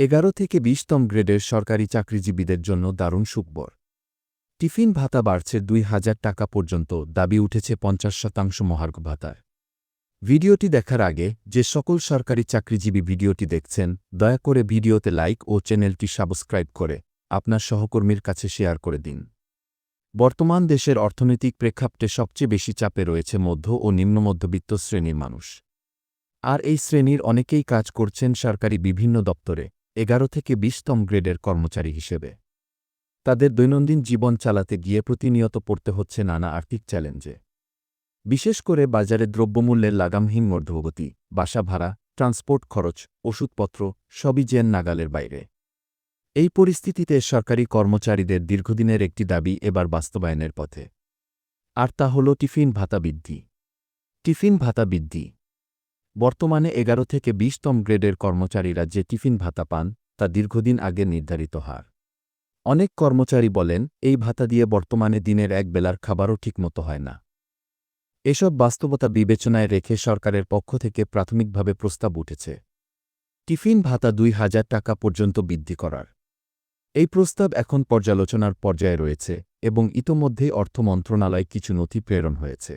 এগারো থেকে বিশতম গ্রেডের সরকারি চাকরিজীবীদের জন্য দারুণ সুখবর। টিফিন ভাতা বাড়ছে দুই হাজার টাকা পর্যন্ত, দাবি উঠেছে পঞ্চাশ শতাংশ মহার্ঘ ভাতার ভিডিওটি দেখার আগে, যে সকল সরকারি চাকরিজীবী ভিডিওটি দেখছেন, দয়া করে ভিডিওতে লাইক ও চ্যানেলটি সাবস্ক্রাইব করে আপনার সহকর্মীর কাছে শেয়ার করে দিন। বর্তমান দেশের অর্থনৈতিক প্রেক্ষাপটে সবচেয়ে বেশি চাপে রয়েছে মধ্য ও নিম্নমধ্যবিত্ত শ্রেণির মানুষ। আর এই শ্রেণির অনেকেই কাজ করছেন সরকারি বিভিন্ন দপ্তরে। এগারো থেকে বিশতম গ্রেডের কর্মচারী হিসেবে। তাদের দৈনন্দিন জীবন চালাতে গিয়ে প্রতিনিয়ত পড়তে হচ্ছে নানা আর্থিক চ্যালেঞ্জে। বিশেষ করে বাজারে দ্রব্যমূল্যের লাগামহীন মধ্যগতি বাসা ভাড়া, ট্রান্সপোর্ট খরচ, ওষুধপত্র সবই জেন নাগালের বাইরে। এই পরিস্থিতিতে সরকারি কর্মচারীদের দীর্ঘদিনের একটি দাবি এবার বাস্তবায়নের পথে। আর তা হল টিফিন ভাতা বৃদ্ধি। টিফিন ভাতা বৃদ্ধি। বর্তমানে এগারো থেকে বিশতম গ্রেডের কর্মচারীরা যে টিফিন ভাতা পান, তা দীর্ঘদিন আগে নির্ধারিত হার। অনেক কর্মচারী বলেন, এই ভাতা দিয়ে বর্তমানে দিনের এক বেলার খাবারও ঠিকমতো হয় না। এসব বাস্তবতা বিবেচনায় রেখে সরকারের পক্ষ থেকে প্রাথমিকভাবে প্রস্তাব উঠেছে। টিফিন ভাতা দুই হাজার টাকা পর্যন্ত বৃদ্ধি করার। এই প্রস্তাব এখন পর্যালোচনার পর্যায়ে রয়েছে এবং ইতোমধ্যেই অর্থ মন্ত্রণালয় কিছু নথি প্রেরণ হয়েছে।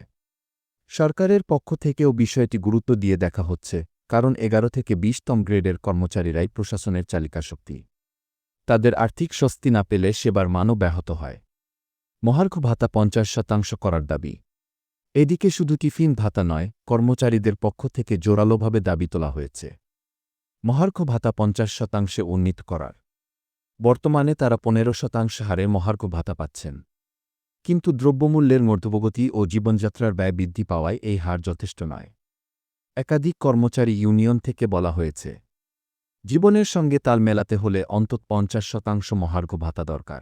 সরকারের পক্ষ থেকেও বিষয়টি গুরুত্ব দিয়ে দেখা হচ্ছে, কারণ এগারো থেকে বিশতম গ্রেডের কর্মচারীরাই প্রশাসনের চালিকাশক্তি তাদের আর্থিক স্বস্তি না পেলে সেবার মানও ব্যাহত হয়। মহার্ঘ ভাতা পঞ্চাশ শতাংশ করার দাবি। এদিকে শুধু টিফিন ভাতা নয়, কর্মচারীদের পক্ষ থেকে জোরালোভাবে দাবি তোলা হয়েছে। মহার্ঘ ভাতা পঞ্চাশ শতাংশে উন্নীত করার। বর্তমানে তারা পনেরো শতাংশ হারে মহার্ঘ ভাতা পাচ্ছেন। কিন্তু দ্রব্যমূল্যের মধ্যবগতি ও জীবনযাত্রার ব্যয় বৃদ্ধি পাওয়ায় এই হার যথেষ্ট নয়। একাধিক কর্মচারী ইউনিয়ন থেকে বলা হয়েছে, জীবনের সঙ্গে তাল মেলাতে হলে অন্তত পঞ্চাশ শতাংশ মহার্ঘ ভাতা দরকার।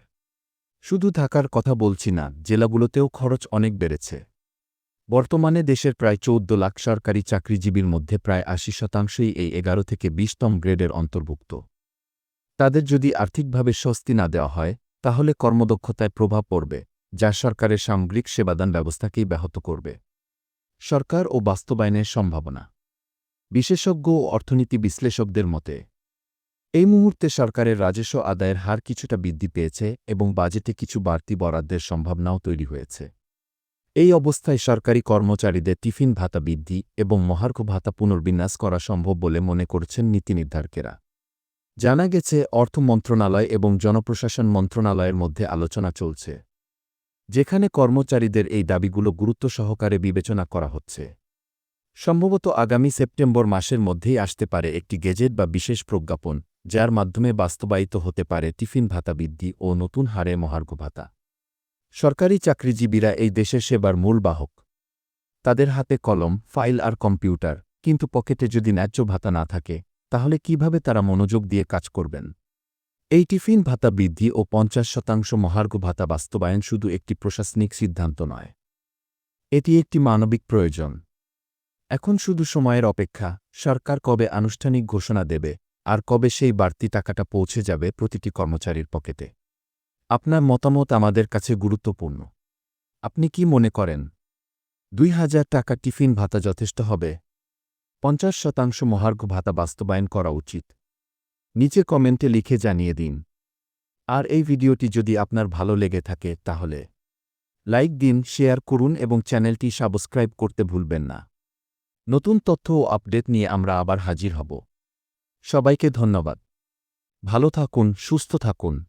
শুধু থাকার কথা বলছি না, জেলাগুলোতেও খরচ অনেক বেড়েছে। বর্তমানে দেশের প্রায় চৌদ্দ লাখ সরকারি চাকরিজীবীর মধ্যে প্রায় আশি শতাংশই এই এগারো থেকে বিশতম গ্রেডের অন্তর্ভুক্ত। তাদের যদি আর্থিকভাবে স্বস্তি না দেওয়া হয়, তাহলে কর্মদক্ষতায় প্রভাব পড়বে। যা সরকারের সামগ্রিক সেবাদান ব্যবস্থাকেই ব্যাহত করবে। সরকার ও বাস্তবায়নের সম্ভাবনা। বিশেষজ্ঞ ও অর্থনীতি বিশ্লেষকদের মতে, এই মুহূর্তে সরকারের রাজস্ব আদায়ের হার কিছুটা বৃদ্ধি পেয়েছে এবং বাজেটে কিছু বাড়তি বরাদ্দের সম্ভাবনাও তৈরি হয়েছে। এই অবস্থায় সরকারি কর্মচারীদের টিফিন ভাতা বৃদ্ধি এবং মহার্ঘ ভাতা পুনর্বিন্যাস করা সম্ভব বলে মনে করছেন নীতি নির্ধারকেরা। জানা গেছে, অর্থ মন্ত্রণালয় এবং জনপ্রশাসন মন্ত্রণালয়ের মধ্যে আলোচনা চলছে। যেখানে কর্মচারীদের এই দাবিগুলো গুরুত্ব সহকারে বিবেচনা করা হচ্ছে। সম্ভবত আগামী সেপ্টেম্বর মাসের মধ্যেই আসতে পারে একটি গেজেট বা বিশেষ প্রজ্ঞাপন, যার মাধ্যমে বাস্তবায়িত হতে পারে টিফিন ভাতা বৃদ্ধি ও নতুন হারে মহার্ঘ ভাতা। সরকারি চাকরিজীবীরা এই দেশের সেবার মূল বাহক। তাদের হাতে কলম, ফাইল আর কম্পিউটার, কিন্তু পকেটে যদি ন্যায্য ভাতা না থাকে, তাহলে কীভাবে তারা মনোযোগ দিয়ে কাজ করবেন? এই টিফিন ভাতা বৃদ্ধি ও পঞ্চাশ শতাংশ মহার্ঘ ভাতা বাস্তবায়ন শুধু একটি প্রশাসনিক সিদ্ধান্ত নয়। এটি একটি মানবিক প্রয়োজন। এখন শুধু সময়ের অপেক্ষা, সরকার কবে আনুষ্ঠানিক ঘোষণা দেবে, আর কবে সেই বাড়তি টাকাটা পৌঁছে যাবে প্রতিটি কর্মচারীর পকেটে? আপনার মতামত আমাদের কাছে গুরুত্বপূর্ণ। আপনি কি মনে করেন? দুই হাজার টাকা টিফিন ভাতা যথেষ্ট হবে? পঞ্চাশ শতাংশ মহার্ঘ ভাতা বাস্তবায়ন করা উচিত। নিচে কমেন্টে লিখে জানিয়ে দিন। আর এই ভিডিওটি যদি আপনার ভালো লেগে থাকে, তাহলে লাইক দিন, শেয়ার করুন এবং চ্যানেলটি সাবস্ক্রাইব করতে ভুলবেন না। নতুন তথ্য ও আপডেট নিয়ে আমরা আবার হাজির হব। সবাইকে ধন্যবাদ। ভালো থাকুন, সুস্থ থাকুন।